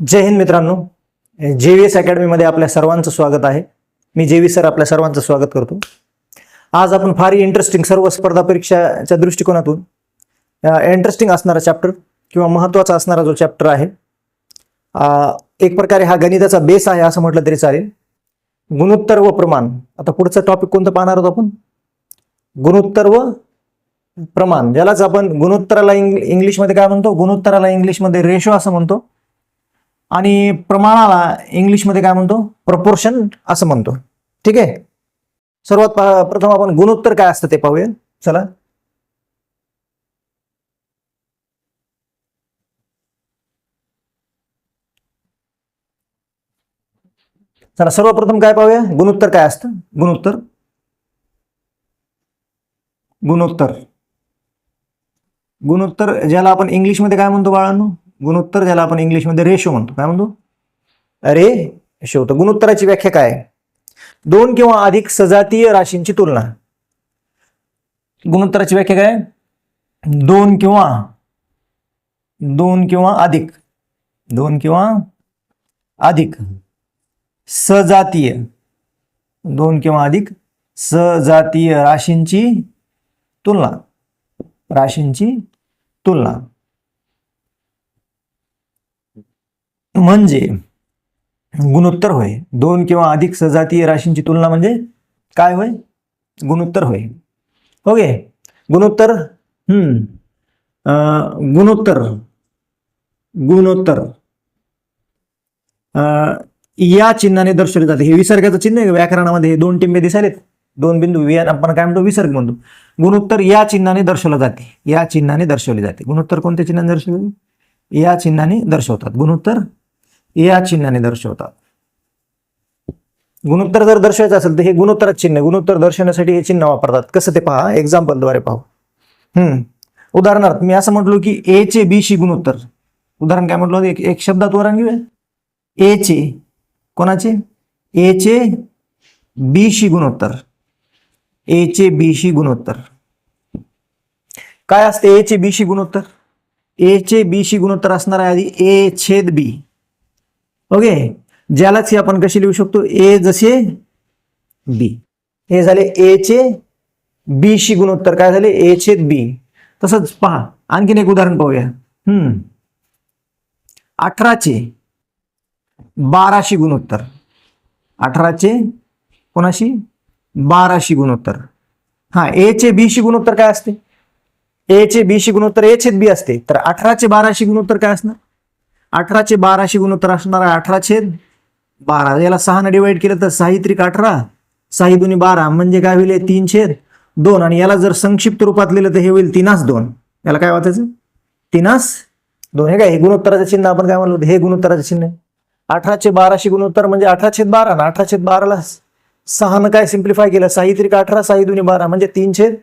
जय हिंद मित्रांनो. जे V S अकॅडमीमध्ये आपल्या सर्वांचं स्वागत आहे. मी जे व्ही सर आपल्या सर्वांचं स्वागत करतो. आज आपण फार इंटरेस्टिंग सर्व स्पर्धा परीक्षाच्या दृष्टिकोनातून इंटरेस्टिंग असणारा चॅप्टर किंवा महत्त्वाचा असणारा जो चॅप्टर आहे एक प्रकारे हा गणिताचा बेस आहे असं म्हटलं तरी चालेल. गुणोत्तर व प्रमाण. आता पुढचा टॉपिक कोणतं पाहणार आहोत आपण? गुणोत्तर व प्रमाण. ज्यालाच आपण गुणोत्तराला इंग इंग्लिशमध्ये काय म्हणतो? गुणोत्तराला इंग्लिशमध्ये रेशो असं म्हणतो. आणि प्रमाणाला इंग्लिशमध्ये काय म्हणतो? प्रपोर्शन असं म्हणतो. ठीक आहे? सर्वात प्रथम आपण गुणोत्तर काय असतं ते पाहूया. चला. चला सर्वप्रथम काय पाहूया? गुणोत्तर काय असतं? गुणोत्तर. गुणोत्तर. गुणोत्तर ज्याला आपण इंग्लिशमध्ये काय म्हणतो बाळांनो? गुणोत्तर ज्याला आपण इंग्लिशमध्ये रेशो म्हणतो. काय म्हणतो? अरे रेशो. तर गुणोत्तराची व्याख्या काय? दोन किंवा अधिक सजातीय राशींची तुलना. गुणोत्तराची व्याख्या काय? दोन किंवा दोन किंवा अधिक. दोन किंवा अधिक सजातीय. दोन किंवा अधिक सजातीय राशींची तुलना. राशींची तुलना. म्हणजे गुणोत्तर होय. दोन किंवा अधिक सजातीय राशींची तुलना म्हणजे काय होय? गुणोत्तर होय. ओके. गुणोत्तर हम्म. गुणोत्तर. गुणोत्तर. या चिन्हाने दर्शवले जाते. हे विसर्गाचं चिन्ह आहे व्याकरणामध्ये हे दोन टिंबे दिसायलेत. दोन बिंदू. वि- आपण काय म्हणतो? विसर्ग म्हणतो. गुणोत्तर या चिन्हाने दर्शवलं जाते. या चिन्हाने दर्शवले जाते. गुणोत्तर कोणत्या चिन्हाने दर्शवले? या चिन्हाने दर्शवतात. गुणोत्तर या चिन्हाने दर्शवतात. गुणोत्तर जर दर्शवायचं असेल तर हे गुणोत्तरात चिन्ह गुणोत्तर दर्शवण्यासाठी हे चिन्ह वापरतात. कसं ते पहा? एक्झाम्पलद्वारे पाहू. हम्म. उदाहरणार्थ मी असं म्हटलो की ए चे बी शी गुणोत्तर. उदाहरण काय म्हटलं? एक एक शब्दात वरण घेऊया. ए चे कोणाचे? ए चे बी शी गुणोत्तर. ए चे बी शी गुणोत्तर. काय असते? ए चे बी शी गुणोत्तर. ए चे बी शी गुणोत्तर असणार आहे आधी ए छेद बी ओके? ज्यालाच हे आपण कशी लिहू शकतो? ए जसे बी हे झाले ए चे बी शी गुणोत्तर. काय झाले? ए चे बी तसंच पहा. आणखीन एक उदाहरण पाहूया. हम्म. अठराचे बाराशी गुणोत्तर. अठराचे कोणाशी? बाराशी गुणोत्तर. हा ए चे बी शी गुणोत्तर काय असते? ए चे बी शी गुणोत्तर ए छेद बी असते. तर अठराचे बाराशी गुणोत्तर काय असणार? अठराचे बाराशे गुणोत्तर असणार आहे अठरा छेद बारा. याला सहानं डिवाइड केलं तर साही त्रिक अठरा साही दोन्ही बारा म्हणजे काय होईल हे तीन छेद दोन. आणि याला जर संक्षिप्त रूपात लिहिलं तर हे होईल तीनास दोन. याला काय वाचायचं? तीनास दोन. हे काय हे गुणोत्तराचं चिन्ह आपण काय म्हणलो? हे गुणोत्तराचं चिन्ह आहे. अठराचे बाराशे गुणोत्तर म्हणजे अठरा छेद बारा ना अठरा छेद बाराला सहानं काय सिम्प्लिफाय केलं? साही त्रिक अठरा साही दोन्ही बारा म्हणजे तीन छेद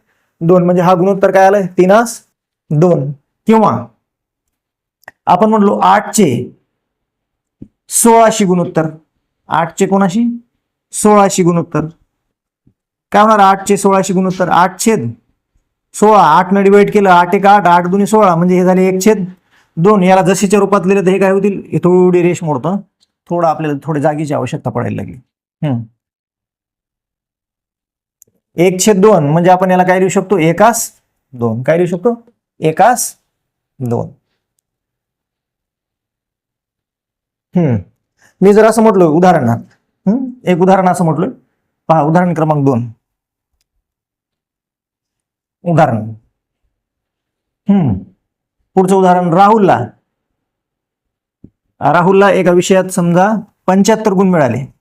दोन. म्हणजे हा गुणोत्तर काय आलाय? तीनास दोन. किंवा आपण म्हणलो आठचे सोळाशी गुणोत्तर आठचे कोणाशी? सोळाशी गुणोत्तर काय होणार? आठचे सोळाशी गुणोत्तर आठ छेद सोळा. आठ न डिवाइड केलं. आठ एक आठ. आठ दोन्ही सोळा. म्हणजे हे झाले एक छेद दोन. याला जशीच्या रूपात लिहिलं तर हे काय होतील? हे थोडी रेश मोडतं. थोडं आपल्याला थोडी जागेची आवश्यकता पडायला लागली. हम्म. एक छेद दोन. म्हणजे आपण याला काय लिहू शकतो? एकास दोन. काय लिहू शकतो? एकास दोन हम्म मी जर असं म्हटलो उदाहरणार्थ एक उदाहरण असं म्हटलं पहा उदाहरण क्रमांक दोन. उदाहरण. हम्म. पुढचं उदाहरण राहुलला. राहुलला एका विषयात समजा पंच्याहत्तर गुण मिळाले.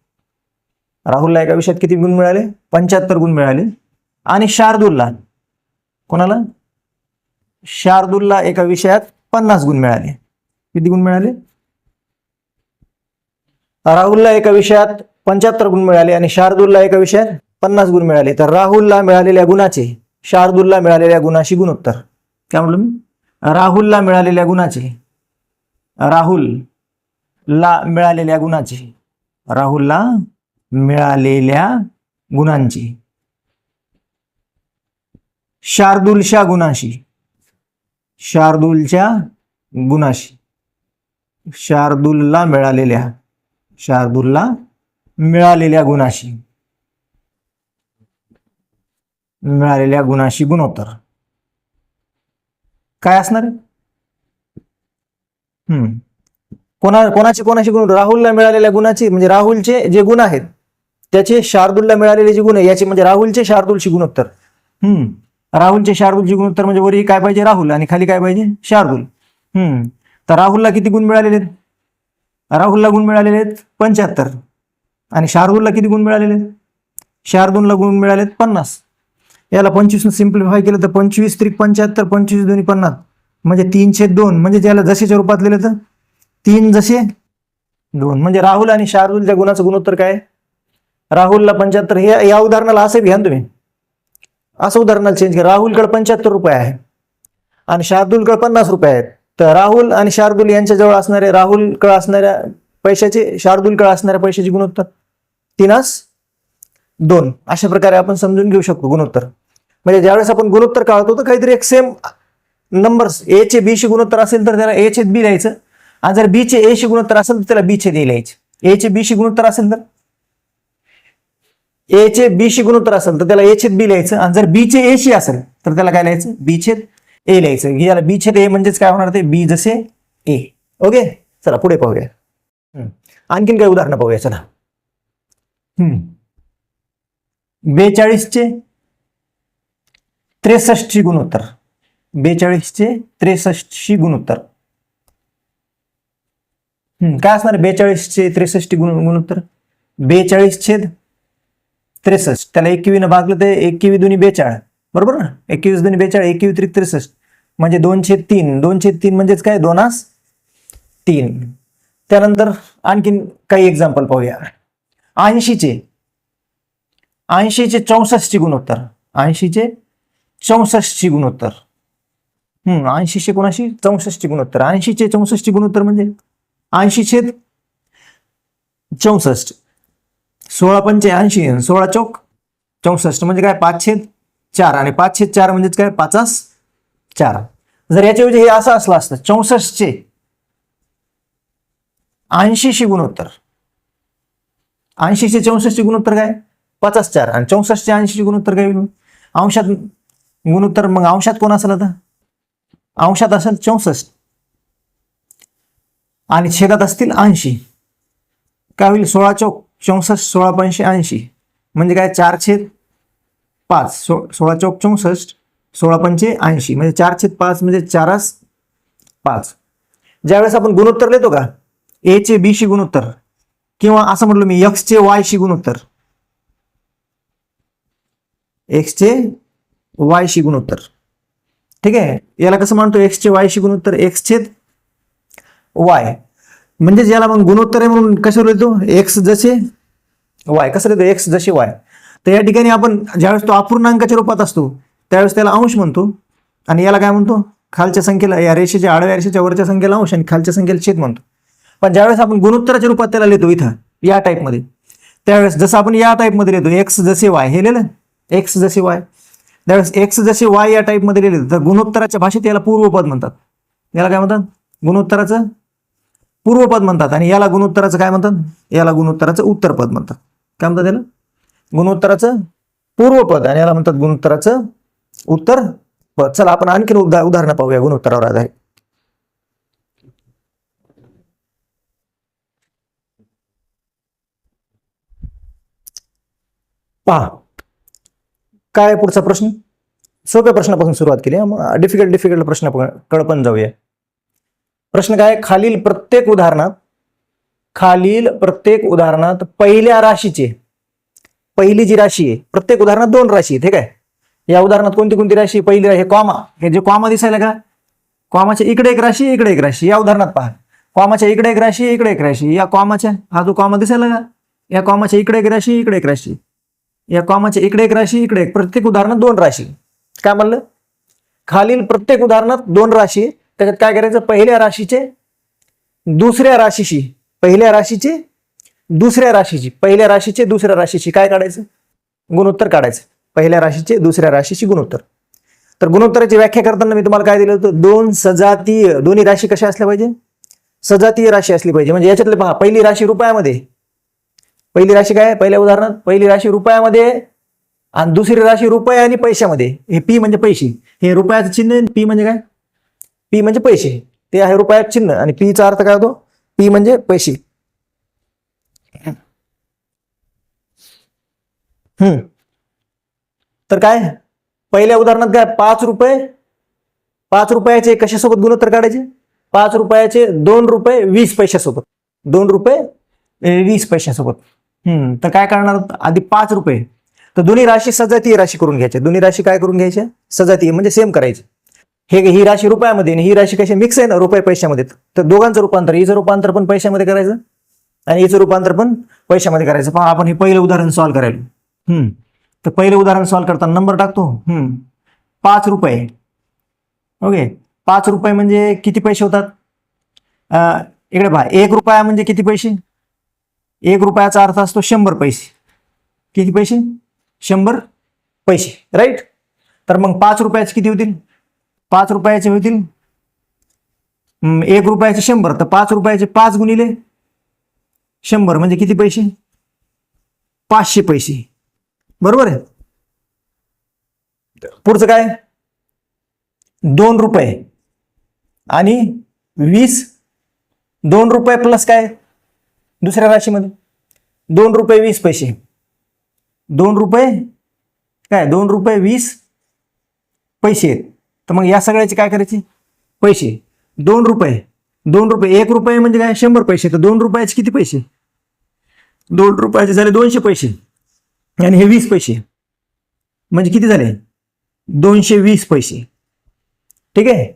राहुलला एका विषयात किती गुण मिळाले? पंच्याहत्तर गुण मिळाले. आणि शार्दूलला. कोणाला? शार्दूलला एका विषयात पन्नास गुण मिळाले. किती गुण मिळाले? राहुलला एका विषयात पंच्याहत्तर गुण मिळाले आणि शार्दूलला एका विषयात पन्नास गुण मिळाले. तर राहुलला मिळालेल्या गुणाचे शार्दूलला मिळालेल्या गुणाशी गुणोत्तर. काय म्हणलं मी? राहुलला मिळालेल्या गुणाचे राहुल ला मिळालेल्या गुणाचे राहुलला मिळालेल्या गुणांची. शार्दूलच्या गुणाशी शार्दूलच्या गुणाशी शार्दूलला मिळालेल्या शार्दूलला मिळालेल्या गुणाशी. मिळालेल्या गुणाशी गुणोत्तर. काय असणार? हम्म. कोणा कोणाचे कोणाशी गुण? राहुलला मिळालेल्या गुणाची म्हणजे राहुलचे जे गुण आहेत त्याचे शार्दूलला मिळालेले जे गुण आहे याचे म्हणजे राहुलचे शार्दूलशी गुणोत्तर. हम्म. राहुलचे शार्दूलची गुणोत्तर म्हणजे वरी काय पाहिजे? राहुल. आणि खाली काय पाहिजे? शार्दूल. हम्म. तर राहुलला किती गुण मिळालेले आहेत? राहुलला गुण मिळालेले आहेत पंच्याहत्तर. आणि शार्दूलला किती गुण मिळालेले आहेत? शार्दूलला गुण मिळाले आहेत पन्नास. याला पंचवीस सिम्प्लिफाय केलं तर पंचवीस त्रिक पंच्याहत्तर पंचवीस दोन्ही पन्नास. म्हणजे तीनशे दोन. म्हणजे ज्याला जसेच्या रूपात लिहिलं तर तीन जसे दोन. म्हणजे राहुल आणि शार्दूलच्या गुणाचं गुणोत्तर काय? आहे? राहुलला पंच्याहत्तर. हे या उदाहरणाला असं घ्या ना तुम्ही. असं उदाहरणाला चेंज करा. राहुलकडे पंच्याहत्तर रुपये आहे. आणि शार्दूलकडे पन्नास रुपये आहेत. तर राहुल आणि शार्दूल यांच्याजवळ असणारे राहुल कळ असणाऱ्या पैशाचे शार्दूलकडे असणाऱ्या पैशाचे गुणोत्तर? तीनास दोन. अशा प्रकारे आपण समजून घेऊ शकतो गुणोत्तर. म्हणजे ज्यावेळेस आपण गुणोत्तर काढतो तर काहीतरी एक सेम नंबर्स ए चे बी शी गुणोत्तर असेल तर त्याला ए चे बी लिहायचं. आणि जर बी चे ए शी गुणोत्तर असेल तर त्याला बी चे लिहायचे. ए चे बी शी गुणोत्तर असेल तर? ए चे बी शी गुणोत्तर असेल तर त्याला ए छेद बी लिहायचं. आणि जर बी चे ए शी असेल तर त्याला काय लिहायचं? बी छेद ए लिहायचं. याला बी छेद ए म्हणजेच काय होणार ते? बी जसे ए ओके चला पुढे पाहूया. आणखीन काही उदाहरणं पाहूया चला. हम्म. बेचाळीसचे त्रेसष्टची गुणोत्तर. बेचाळीसचे त्रेसष्टशी गुणोत्तर. हम्म, काय असणार? बेचाळीसचे त्रेसष्टी गुण गुणोत्तर. बेचाळीस छेद त्रेसष्ट. त्याला एकवीनं भागलं तर एकवी दोन्ही बेचाळ. बरोबर ना? एकवीस दोन बेचाळीस एकवी त्रिक त्रेसष्ट. म्हणजे दोनशे तीन. दोनशे तीन म्हणजेच काय? दोनास तीन. त्यानंतर आणखीन काही एक्झाम्पल पाहूया. ऐंशीचे. ऐंशीचे चौसष्टची गुणोत्तर. ऐंशीचे चौसष्टची गुणोत्तर. हम्म ऐंशीचे कोणाशी? चौसष्टची गुणोत्तर. ऐंशीचे चौसष्टची गुणोत्तर म्हणजे? ऐंशी छेद चौसष्ट. सोळा पंचे ऐंशी सोळा चौक चौसष्ट. म्हणजे काय? पाच छेद चार आणि पाचशे चार म्हणजेच काय? पाचास चार. जर याच्याऐवजी हे असं असलं असतं चौसष्टचे ऐंशीशी गुणोत्तर. ऐंशीशे चौसष्टचे गुणोत्तर काय? पचास चार. आणि चौसष्टचे ऐंशीचे गुणोत्तर काय होईल? अंशात गुणोत्तर मग अंशात कोण असेल आता? अंशात असेल चौसष्ट. आणि छेदात असतील ऐंशी. काय होईल? सोळा चौक चौसष्ट सोळा पंचशे ऐंशी. म्हणजे काय? चार छेद पाच सो सोळा चौक चौसष्ट सोळा पंचे ऐंशी म्हणजे चार छेद पाच म्हणजे चारास पाच. ज्यावेळेस आपण गुणोत्तर लिहितो का? ए चे बी शी गुणोत्तर. किंवा असं म्हटलं मी एक्स चे वाय शी गुणोत्तर. एक्स चे वाय शी गुणोत्तर. ठीक आहे? याला कसं म्हणतो एक्स चे वाय शी गुणोत्तर एक्स छेद वाय म्हणजे ज्याला मग गुणोत्तर आहे म्हणून कशावर लिहितो? एक्स जसे वाय कसं लिहितो? एक्स जसे वाय तर या ठिकाणी आपण ज्यावेळेस तो अपूर्णांकाच्या रूपात असतो त्यावेळेस त्याला अंश म्हणतो. आणि याला काय म्हणतो? खालच्या संख्येला या रेषेच्या आडव्या रेषेच्या वरच्या संख्येला अंश आणि खालच्या संख्येला छेद म्हणतो. पण ज्यावेळेस आपण गुणोत्तराच्या रूपात त्याला लिहितो इथं या टाईपमध्ये त्यावेळेस जसं आपण या टाईपमध्ये लिहितो एक्स जसे वाय हे लिहिलं? एक्स जसे वाय त्यावेळेस एक्स जसे वाय या टाईपमध्ये लिहिले तर गुणोत्तराच्या भाषेत याला पूर्वपद म्हणतात. याला काय म्हणतात? गुणोत्तराचं पूर्वपद म्हणतात. आणि याला गुणोत्तराचं काय म्हणतात? याला गुणोत्तराचं उत्तरपद म्हणतात. काय म्हणतात याला गुणोत्तराचं पूर्वपद आणि याला म्हणतात गुणोत्तराचं उत्तर पद. चला आपण आणखीन उदा उदाहरणं पाहूया गुणोत्तरावर आधारित. पहा. काय पुढचा प्रश्न? सोप्या प्रश्नापासून सुरुवात केली मग डिफिकल्ट डिफिकल्ट प्रश्नकडे पण जाऊया. प्रश्न काय आहे? खालील प्रत्येक उदाहरणात खालील प्रत्येक उदाहरणात पहिल्या राशीचे पहिली जी राशी आहे प्रत्येक उदाहरणात दोन राशी आहेत हे काय? या उदाहरणात कोणती कोणती राशी आहे? पहिली राशी कॉमा. हे जे कॉमा दिसायला का? कॉमाच्या इकडे एक राशी इकडे एक राशी. या उदाहरणात पहा. कॉमाच्या इकडे एक राशी इकडे एक राशी. या कॉमाच्या हा जो कॉमा दिसायला का? या कॉमाच्या इकडे एक राशी इकडे एक राशी. या कॉमाच्या इकडे एक राशी इकडे एक प्रत्येक उदाहरणात दोन राशी. काय म्हणलं? खालील प्रत्येक उदाहरणात दोन राशी त्याच्यात काय करायचं? पहिल्या राशीचे दुसऱ्या राशीशी. पहिल्या राशीचे दुसऱ्या राशीची पहिल्या राशीचे दुसऱ्या राशीची काय काढायचं? गुणोत्तर काढायचं. पहिल्या राशीचे दुसऱ्या राशीची गुणोत्तर. तर गुणोत्तराची व्याख्या करताना मी तुम्हाला काय दिलं होतं? दोन सजातीय दोन्ही राशी कशा असल्या पाहिजे? सजातीय राशी असली पाहिजे. म्हणजे याच्यातले पहा पहिली राशी रुपयामध्ये. पहिली राशी काय? आहे? पहिल्या उदाहरणात पहिली राशी रुपयामध्ये आणि दुसरी राशी रुपये आणि पैशामध्ये. हे पी म्हणजे पैसे. हे रुपयाचं चिन्ह पी म्हणजे काय? पी म्हणजे पैसे. ते आहे रुपयात चिन्ह. आणि पीचा अर्थ काय होतो? पी म्हणजे पैसे. हम्म तर काय? पहिल्या उदाहरणात काय? पाच रुपये? पाच रुपयाचे कशासोबत गुणोत्तर काढायचे? पाच रुपयाचे दोन रुपये वीस पैशासोबत. दोन रुपये वीस पैशासोबत. हम्म तर काय करणार? आधी पाच रुपये. तर दोन्ही राशी सजातीय राशी करून घ्यायच्या दोन्ही राशी काय करून घ्यायच्या सजातीय म्हणजे सेम करायचे. हे ही राशी रुपयामध्ये आणि ही राशी कशी मिक्स आहे ना? रुपये पैशामध्ये. तर दोघांचं रूपांतर हिचं रूपांतर पण पैशामध्ये करायचं. आणि याचं रूपांतर पण पैशामध्ये करायचं. पहा आपण हे पहिलं उदाहरण सॉल्व्ह करायला. हम्म. तर पहिलं उदाहरण सॉल्व्ह करताना नंबर टाकतो. हम्म. पाच रुपये. ओके. पाच रुपये म्हणजे किती पैसे होतात? इकडे पहा. एक रुपया म्हणजे किती पैसे? एक रुपयाचा अर्थ असतो शंभर पैसे. किती पैसे? शंभर पैसे. राईट तर मग पाच रुपयाचे किती होतील? पाच रुपयाचे होतील? एक रुपयाचे शंभर. तर पाच रुपयाचे पाच गुणिले शंभर म्हणजे किती पैसे? पाचशे पैसे. बरोबर आहे? पुढचं काय? दोन रुपये. आणि वीस दोन रुपये प्लस काय? दुसऱ्या राशीमध्ये. दोन रुपये वीस पैसे. दोन रुपये काय? दोन रुपये वीस पैसे. आहेत तर मग या सगळ्याचे काय करायचे? पैसे. दोन रुपये. दोन रुपये. एक रुपये म्हणजे काय? शंभर पैसे. तर दोन रुपयाचे किती पैसे? दोन रुपयाचे झाले दोनशे पैसे. आणि हे वीस पैसे. म्हणजे किती झाले? दोनशे वीस पैसे. ठीक आहे?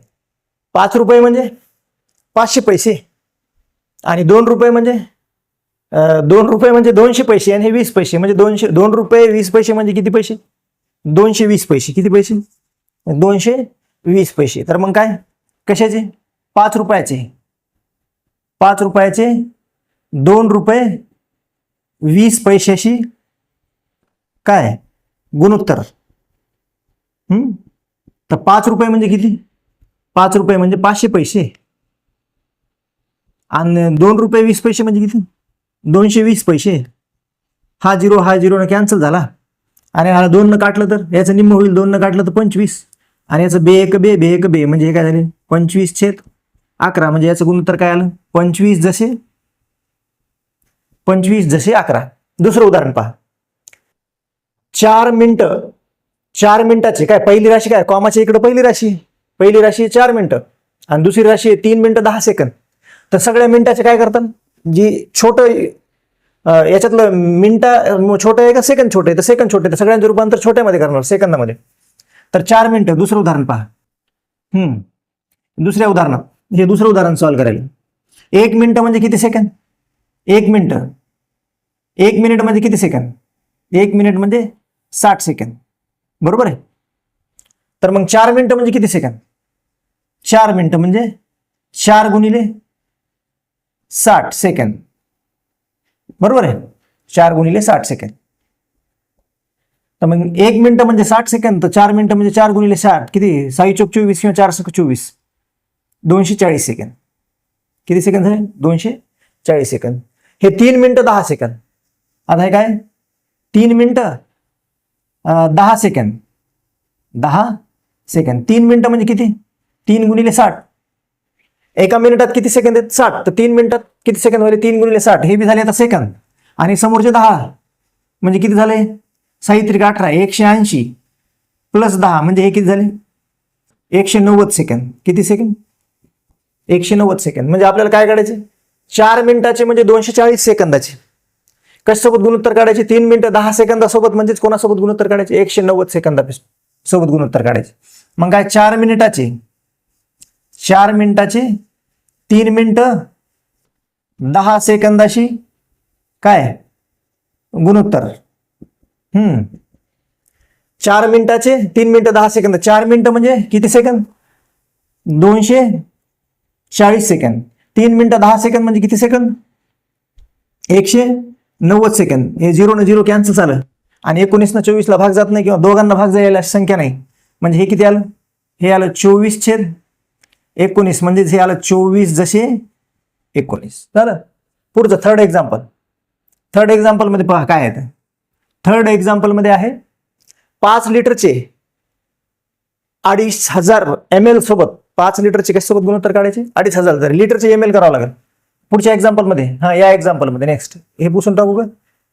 पाच रुपये म्हणजे पाचशे पैसे. आणि दोन रुपये म्हणजे दोन रुपये म्हणजे दोनशे पैसे आणि हे वीस पैसे. म्हणजे दोनशे दोन रुपये वीस पैसे म्हणजे किती पैसे? दोनशे वीस पैसे. किती पैसे? दोनशे वीस पैसे. तर मग काय? कशाचे? पाच रुपयाचे. पाच रुपयाचे दोन रुपये वीस पैशाशी काय? गुणोत्तर. हम्म? तर पाच रुपये म्हणजे किती? पाच रुपये म्हणजे पाचशे पैसे. आणि दोन रुपये वीस पैसे म्हणजे किती? दोनशे वीस पैसे. हा झिरो हा झिरो कॅन्सल झाला. आणि हा दोननं काटलं तर? याचं निम्म होईल. दोननं काटलं तर पंचवीस. आणि याचं बे एक बे बे एक बे म्हणजे हे काय झाले? पंचवीस छेद अकरा. म्हणजे याचं गुणोत्तर काय आलं? पंचवीस जसे पंचवीस जसे अकरा. दुसरं उदाहरण पहा. चार मिनटं चार मिनिटाचे काय पहिली राशी काय कॉमाची इकडं पहिली राशी पहिली राशी आहे चार मिनिटं आणि दुसरी राशी आहे तीन मिनिटं दहा सेकंद. तर सगळ्या मिनिटाचे काय करतात? जी छोटं याच्यातलं मिनटा छोटं आहे का सेकंद छोटं आहे तर सेकंद छोटे तर सगळ्यांचं रूपांतर छोट्यामध्ये करणार सेकंदामध्ये. तर चार मिनिटं दुसरं उदाहरण पहा. हम्म दुसऱ्या उदाहरणात हे दुसरं उदाहरण सॉल्व्ह करायला. एक मिनिटं म्हणजे किती सेकंद? एक मिनिटं. एक मिनिट म्हणजे किती सेकंद एक मिनिट म्हणजे साठ सेकंद बरोबर आहे? तर मग चार मिनिटं म्हणजे किती सेकंद चार मिनिटं म्हणजे चार गुणिले साठ सेकंद बरोबर आहे? चार गुणिले साठ सेकंद तर मग एक मिनिटं म्हणजे साठ सेकंद तर चार मिनिटं म्हणजे चार गुणिले साठ. किती? साई चौक चोवीस किंवा चार सक चोवीस? दोनशे चाळीस सेकंद किती सेकंद झाले? दोनशे चाळीस सेकंद हे तीन मिनिटं दहा सेकंद आता हे काय? तीन मिनटं दहा सेकंद. दहा सेकंद. तीन मिनटं म्हणजे किती? तीन गुणिले साठ. एका मिनिटात किती सेकंद आहेत? साठ. तर तीन मिनिटात किती सेकंद झाले तीन गुणिले साठ. हे बी झाले आता सेकंद. आणि समोरचे दहा म्हणजे किती झाले? साहित्रिक अठरा. एकशे ऐंशी प्लस दहा म्हणजे हे किती झाले? एकशे नव्वद सेकंद. किती सेकंद? एकशे नव्वद सेकंद. म्हणजे आपल्याला काय काढायचे? चार मिनिटाचे म्हणजे दोनशे चाळीस सेकंदाचे. कशासोबत गुणोत्तर काढायचे? तीन मिनिटं दहा सेकंदासोबत म्हणजेच कोणासोबत गुणोत्तर काढायचे? एकशे नव्वद सेकंदा सोबत गुणोत्तर काढायचे. मग काय चार मिनिटाचे? चार मिनिटाचे? तीन मिनिटं? दहा सेकंदाशी? काय? गुणोत्तर. हम्म. चार मिनिटाचे? तीन मिनिटं दहा सेकंद. चार मिनिटं म्हणजे किती सेकंद? दोनशे चाळीस सेकंद. तीन मिनिटं दहा सेकंद म्हणजे किती सेकंद? एकशे नव्वद सेकंद हे झिरो न झिरो कॅन्सल झालं. आणि एकोणीस न चोवीसला भाग जात नाही किंवा दोघांना भाग जायला संख्या नाही. म्हणजे हे किती आलं? हे आलं चोवीस छेद एकोणीस. म्हणजेच हे आलं चोवीस जसे एकोणीस. झालं? पुढचं थर्ड एक्झाम्पल थर्ड एक्झाम्पलमध्ये पहा काय आहे थर्ड एक्झाम्पलमध्ये आहे पाच लिटरचे अडीच हजार एम एल सोबत. पाच लिटरचे कशासोबत गुणोत्तर काढायचे? अडीच हजार लिटरचे एम एल करावं लागेल. पुढच्या एक्झाम्पलमध्ये हा या एक्झाम्पलमध्ये नेक्स्ट हे पुसून टाकू का?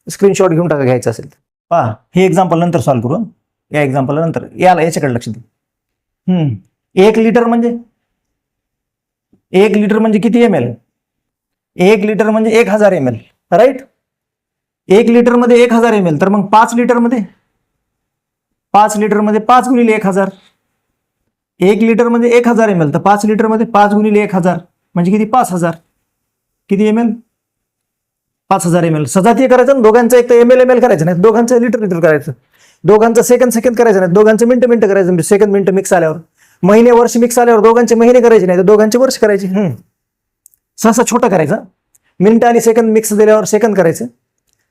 स्क्रीनशॉट घेऊन टाका घ्यायचं असेल तर. पहा हे एक्झाम्पल नंतर सॉल्व्ह करू या एक्झाम्पल नंतर. याला याच्याकडे लक्ष दे एक लिटर म्हणजे? एक लिटर म्हणजे किती एम एल एक लिटर म्हणजे एक हजार एम एल राईट एक लिटरमध्ये एक हजार एम एल तर मग पाच लिटरमध्ये पाच लिटरमध्ये पाच गुणिले एक हजार. एक लिटर म्हणजे एक हजार एम एल तर पाच लिटरमध्ये पाच गुणिले एक हजार म्हणजे किती? पाच हजार. किती एम एल पाच हजार एम एल सजातीय करायचं ना दोघांचं एक तर एम एल एम एल करायचं नाही. दोघांचं लिटर लिटर करायचं. दोघांचं सेकंड सेकंड करायचं नाही. दोघांचं मिनटं मिनटं करायचं सेकंड मिनिटं मिक्स आल्यावर. महिने वर्ष मिक्स आल्यावर दोघांचे महिने करायचे नाही तर दोघांचे वर्ष करायचे. हम्म. सहसा छोटं करायचं. मिनिटं आणि सेकंद मिक्स दिल्यावर सेकंद करायचं.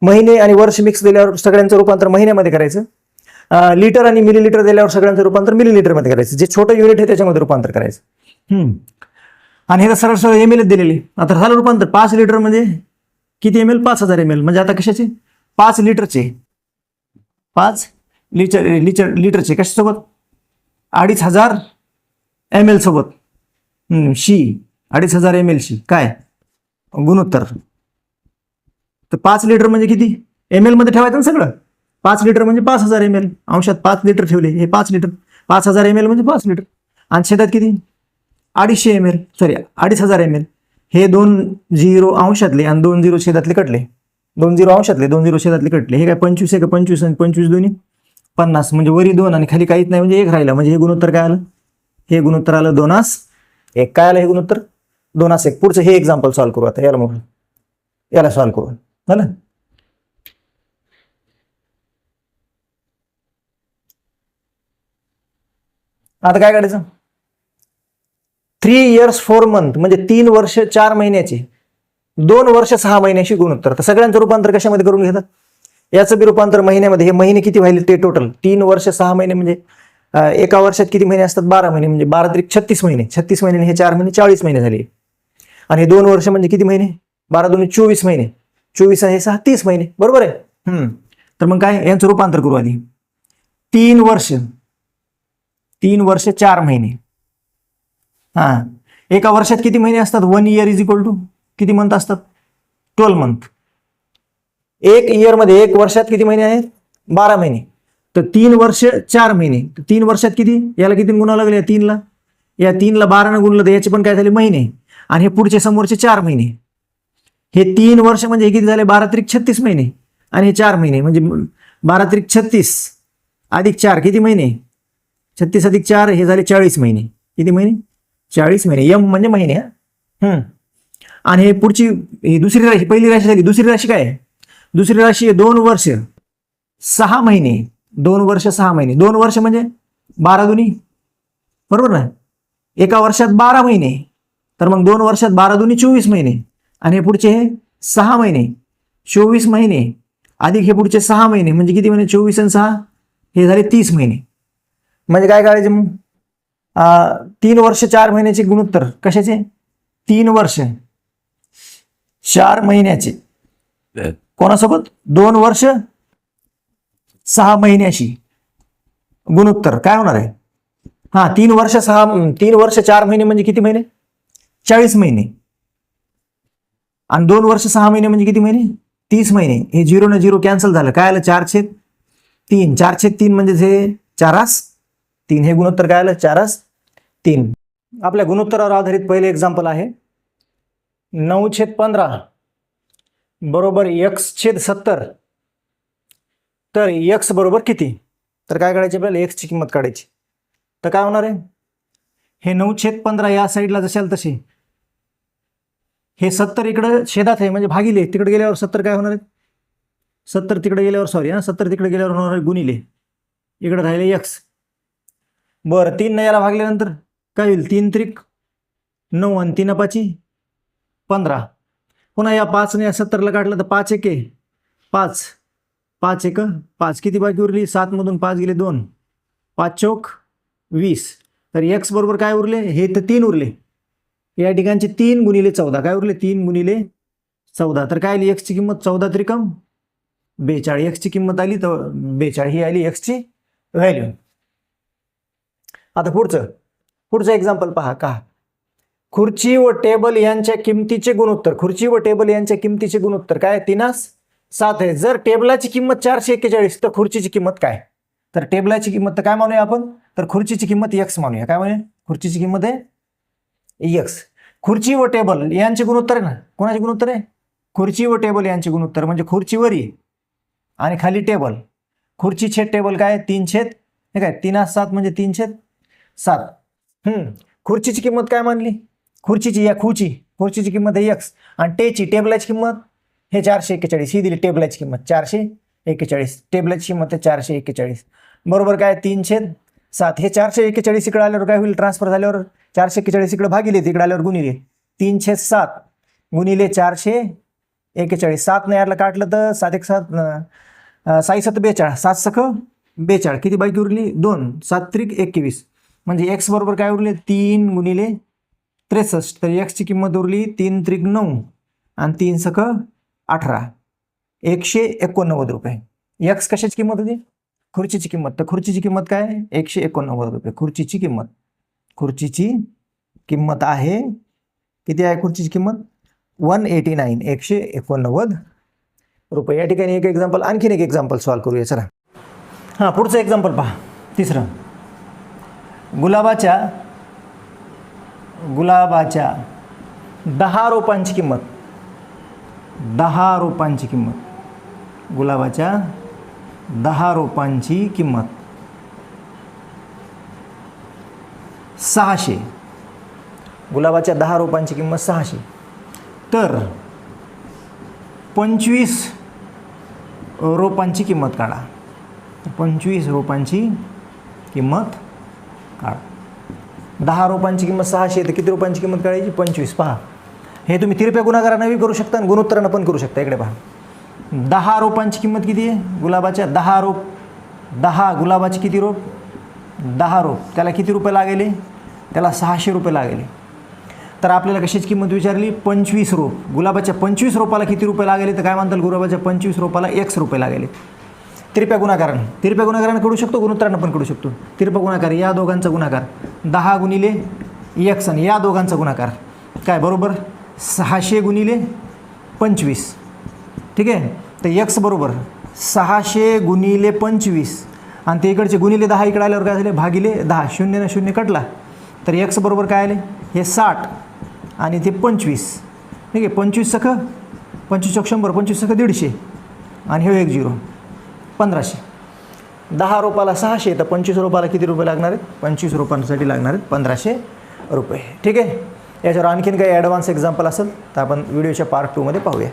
महिने आणि वर्ष मिक्स दिल्यावर सगळ्यांचं रूपांतर महिन्यामध्ये करायचं. लिटर आणि मिलीलिटर दिल्यावर सगळ्यांचं रूपांतर मिलीलिटरमध्ये करायचं. जे छोटं युनिट आहे त्याच्यामध्ये रूपांतर करायचं. हम्म. आणि हे तर सरळ सरळ एम एल दिलेली. आता झालं रूपांतर. पाच लिटर म्हणजे किती एम एल पाच हजार एम एल म्हणजे आता कशाचे? पाच लिटरचे पाच लिटर लिटर लिटरचे कशासोबत? अडीच हजार एम एल सोबत. शी. अडीच हजार एम एल शी. काय? गुणोत्तर. तर पाच लिटर म्हणजे किती? एम एलमध्ये ठेवायचं ना सगळं. पाच लिटर म्हणजे पाच हजार एम एल अंशात पाच लिटर ठेवले. हे पाच लिटर पाच हजार एम एल म्हणजे पाच लिटर आणि शेतात किती? अडीचशे एम एल सॉरी अडीच हजार एम एल हे दोन झिरो अंशातले आणि दोन झिरो छेदातले कटले. दोन झिरो अंशातले दोन झिरो छेदातले कटले. हे काय पंचवीस आहे का पंचवीस आणि पंचवीस दोन्ही? पन्नास म्हणजे वरी दोन आणि खाली काहीच नाही म्हणजे एक राहिलं. म्हणजे हे गुणोत्तर काय आलं? हे गुणोत्तर आलं दोनास. एक काय आलं हे गुणोत्तर? दोनास एक. पुढचं हे एक्झाम्पल सॉल्व्ह करू आता याला मग याला सॉल्व्ह करू झालं? आता काय काढायचं? थ्री इयर्स फोर मंथ म्हणजे तीन वर्ष चार महिन्याचे. दोन वर्ष सहा महिन्याशी गुणोत्तर तर सगळ्यांचं रूपांतर कशामध्ये करून घेतात? याचं बी रूपांतर महिन्यामध्ये. हे महिने किती व्हायले ते टोटल तीन वर्ष सहा महिने म्हणजे एका वर्षात किती महिने असतात? बारा महिने. म्हणजे बारा तरी छत्तीस महिने. छत्तीस महिने हे चार महिने चाळीस महिने झाले. आणि हे दोन वर्ष म्हणजे किती महिने? बारा दोन चोवीस महिने. चोवीस आणि हे सहा तीस महिने. बरोबर आहे? तर मग काय? यांचं रूपांतर करू आधी. तीन वर्ष. तीन वर्ष चार महिने. हा. एका वर्षात किती महिने असतात? One year is equal to किती मंथ असतात? ट्वेल्व मंथ एक इयरमध्ये एक वर्षात किती महिने आहेत? बारा महिने. तर तीन वर्ष चार महिने. तर तीन वर्षात किती? याला किती गुणावं लागले? या तीनला? या तीनला बारानं गुणलं तर याचे पण काय झाले? महिने. आणि हे पुढचे समोरचे चार महिने. हे तीन वर्ष म्हणजे हे किती झाले? बारा त्रिक छत्तीस महिने. आणि हे चार महिने. म्हणजे बारा त्रिक छत्तीस अधिक चार किती महिने? छत्तीस अधिक चार हे झाले चाळीस महिने. किती महिने? चाळीस महिने यम म्हणजे महिने हा. हम्म. आणि हे पुढची ही दुसरी राशी पहिली राशी झाली. दुसरी राशी काय? आहे? दुसरी राशी आहे दोन वर्ष सहा महिने. दोन वर्ष सहा महिने. दोन वर्ष म्हणजे बारा दुनी. बरोबर ना? एका वर्षात बारा महिने. तर मग दोन वर्षात बारा दुनी चोवीस महिने. आणि हे पुढचे हे सहा महिने. चोवीस महिने. अधिक हे पुढचे सहा महिने. म्हणजे किती महिने? चोवीस आणि सहा? हे झाले तीस महिने. म्हणजे काय करायचे मग? तीन वर्ष चार महिन्याचे गुणोत्तर कशाचे? तीन वर्ष. चार महिन्याचे. कोणासोबत? दोन वर्ष सहा महिन्याशी गुणोत्तर. काय होणार आहे? हा तीन वर्ष सहा तीन वर्ष चार महिने म्हणजे किती महिने? चाळीस महिने. आणि दोन वर्ष सहा महिने म्हणजे किती महिने? तीस महिने. हे झिरो न झिरो कॅन्सल झालं. काय आलं? चार छेद तीन. चार छेद तीन म्हणजे हे चारास तीन हे गुणोत्तर काय आलं? चारस तीन. आपल्या गुणोत्तरावर आधारित पहिले एक्झाम्पल आहे. नऊ छेद पंधरा बरोबर यक्स छेद सत्तर. तर यक्स बरोबर किती? तर काय काढायचे आपल्याला? एक्सची किंमत काढायची. तर काय होणार आहे? हे नऊ छेद पंधरा या साईडला जशाल तसे. हे सत्तर इकडं छेदात आहे म्हणजे भागिले. तिकडे गेल्यावर सत्तर काय होणार आहे? सत्तर तिकडे गेल्यावर सॉरी हां सत्तर तिकडे गेल्यावर होणार आहे गुणिले. इकडे राहिले यक्स बरं तीन याला भागल्यानंतर काय होईल? तीन त्रिक नऊ आणि तीन पाची पंधरा. पुन्हा या पाचने या सत्तरला काढलं तर पाच एक पाच. पाच एक पाच. किती बाकी उरली? सातमधून पाच गेले दोन. पाच चौक वीस. तर एक्स बरोबर काय उरले? हे तर तीन उरले. या ठिकाणचे तीन गुणिले चौदा. काय उरले? तीन गुणिले चौदा. तर काय आली? एक्सची किंमत चौदा त्रिकम बेचाळीस. एक्सची किंमत आली तर बेचाळी ही आली एक्सची व्हॅल्यू आता पुढचं. पुढचं एक्झाम्पल पहा का? खुर्ची व टेबल यांच्या किमतीचे गुणोत्तर. खुर्ची व टेबल यांच्या किमतीचे गुणोत्तर काय तिनास सात आहे. जर टेबलाची किंमत चारशे एक्केचाळीस तर खुर्चीची किंमत काय? तर टेबलाची किंमत तर काय मानूया आपण? तर खुर्चीची किंमत एक्स मानूया. काय म्हणूया खुर्चीची किंमत आहे एक्स खुर्ची व टेबल यांचे गुणोत्तर आहे ना? कोणाचे गुणोत्तर आहे? खुर्ची व टेबल यांचे गुणोत्तर म्हणजे खुर्चीवरी आणि खाली टेबल खुर्ची छेद टेबल काय तीन छेद हे काय? तीन सात म्हणजे तीन छेद सात. हम्म. खुर्चीची किंमत काय मानली? खुर्चीची या खुर्ची. खुर्चीची किंमत आहे एक्स आणि टेची टेबलाची किंमत? हे चारशे एक्केचाळीस. ही दिली टेबलाची किंमत. चारशे एक्केचाळीस. टेबलाची किंमत आहे चारशे एक्केचाळीस. बरोबर काय? तीन छेद सात. हे चारशे एक्केचाळीस इकडे आल्यावर काय होईल? ट्रान्सफर झाल्यावर चारशे एक्केचाळीस इकडे भागिले तिकडे आल्यावर गुणिले. तीन छेद सात. गुणिले चारशे एक्केचाळीस. सात नाही यातलं काटलं तर सात एक सात साई सात बेचाळ. सात सख बेचाळ. किती बाईक उरली? दोन. सात त्रिक एकवीस. म्हणजे एक्स बरोबर काय उरले? तीन गुणिले त्रेसष्ट. तर एक्सची किंमत उरली तीन त्रिक नऊ आणि तीन सख अठरा. एकशे एकोणनव्वद रुपये. एक्स कशाची किंमत होती? खुर्चीची किंमत. तर खुर्चीची किंमत काय? एकशे एकोणनव्वद रुपये. खुर्चीची किंमत. खुर्चीची किंमत आहे. किती आहे खुर्चीची किंमत? One eighty nine. एकशे एकोणनव्वद रुपये. या ठिकाणी एक एक्झाम्पल आणखीन एक एक्झाम्पल सॉल्व करूया. चला. हां पुढचं एक्झाम्पल पहा. तिसरं. गुलाबाच्या गुलाबाच्या दहा रोपांची किंमत. दहा रोपांची किंमत. गुलाबाच्या दहा रोपांची किंमत. सहाशे. गुलाबाच्या दहा रोपांची किंमत सहाशे. तर पंचवीस रोपांची किंमत काढा. पंचवीस रोपांची किंमत दहा रोपांची किंमत सहाशे तर किती रुपयांची किंमत काढायची? पंचवीस. पहा. हे तुम्ही तिरप्या गुणाकारानंही करू शकता आणि गुणोत्तरानं पण करू शकता. इकडे पहा. दहा रोपांची किंमत किती आहे? गुलाबाच्या दहा रोप. दहा गुलाबाची किती रोप? दहा रोप. त्याला किती रुपये लागेले? त्याला सहाशे रुपये लागेले. तर आपल्याला कशाची किंमत विचारली? पंचवीस रोप. गुलाबाच्या पंचवीस रोपाला किती रुपये लागेले? तर काय म्हणतात गुलाबाच्या पंचवीस रोपाला एकस रुपये लागेले. तिरप्या गुणाकारानं. तिरप्या गुणाकारानं करू शकतो गुणोत्तरानं पण करू शकतो. तिरपा गुणाकार या दोघांचा गुणाकार. दहा गुणिले यक्सन आणि या दोघांचा गुणाकार. काय बरोबर? सहाशे गुणिले पंचवीस. ठीक आहे? तर यक्स बरोबर सहाशे गुणिले पंचवीस. आणि ते इकडचे गुणिले दहा इकडे आल्यावर काय झाले? भागिले दहा. शून्य ना शून्य कटला. तर यक्स बरोबर काय आले? हे साठ आणि ते पंचवीस. ठीक आहे? पंचवीस सख पंचवीस चौक शंभर पंचवीस सख दीडशे. आणि हे एक झिरो. पंधराशे. दहा रोपाला सहाशे तर पंचवीस रोपाला किती रुपये लागणार आहेत? पंचवीस रोपांसाठी लागणार आहेत पंधराशे रुपये. ठीक आहे? याच्यावर आणखीन काही ॲडव्हान्स एक्झाम्पल असेल तर आपण व्हिडिओच्या पार्ट टूमध्ये पाहूया.